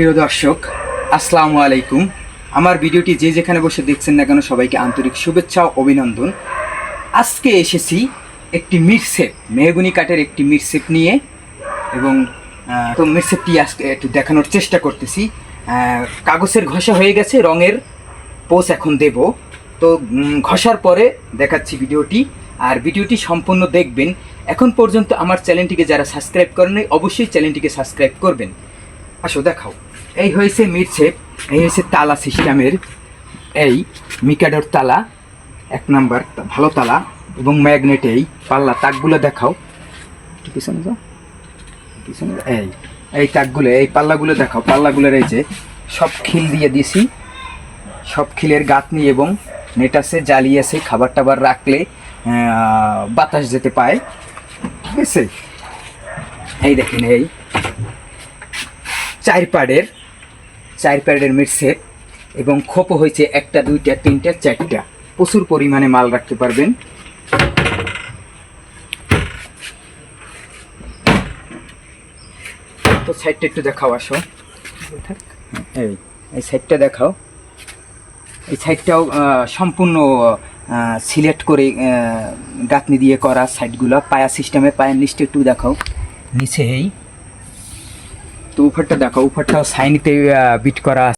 প্রিয় দর্শক, আসসালামু আলাইকুম। আমার ভিডিওটি যে যেখানে বসে দেখছেন না কেন সবাইকে আন্তরিক শুভেচ্ছা ও অভিনন্দন। আজকে এসেছি একটি মিরসেপ, মেহগুনি কাঠের একটি মিরসেপ নিয়ে এবং তো মিরসেপটি আজকে একটু দেখানোর চেষ্টা করতেছি। কাগজের ঘষা হয়ে গেছে, রঙের পোস এখন দেব। তো ঘষার পরে দেখাচ্ছি ভিডিওটি। আর ভিডিওটি সম্পূর্ণ দেখবেন। এখন পর্যন্ত আমার চ্যানেলটিকে যারা সাবস্ক্রাইব করেনি অবশ্যই চ্যানেলটিকে সাবস্ক্রাইব করবেন। আসো, দেখাও। এই হয়েছে মিরছেপ এই হয়েছে তালা সিস্টেমের, এই মিকাডোর তালা, এক নাম্বার ভালো তালা এবং ম্যাগনেট এই পাল্লা তাকগুলো দেখাও। পিছনে যাও। পিছনে এই এই তাকগুলো, এই পাল্লাগুলো দেখাও। পাল্লাগুলোর এই যে সব খিল দিয়ে দিছি। সব খিলের গাঁথনি এবং নেট আছে, জালি আছে, খাবার টাবার রাখলে বাতাস যেতে পায়। ঠিক আছে? এই দেখেন, এই চার পাড়ের চার প্যাডের মিটসেট এবং খোপও হয়েছে একটা, দুইটা, তিনটা, চারটা। প্রচুর পরিমাণে মাল রাখতে পারবেন। তো সাইডটা একটু দেখাও, আসো। এই এই সাইডটা দেখাও। এই সাইডটাও সম্পূর্ণ সিলেক্ট করে গাঁথনি দিয়ে করা সাইডগুলো। পায়া সিস্টেমে, পায়ের নিচটা একটু দেখাও। নিচে এই তো উপরটা দেখো উপরটাও সাইনিতে বিট করা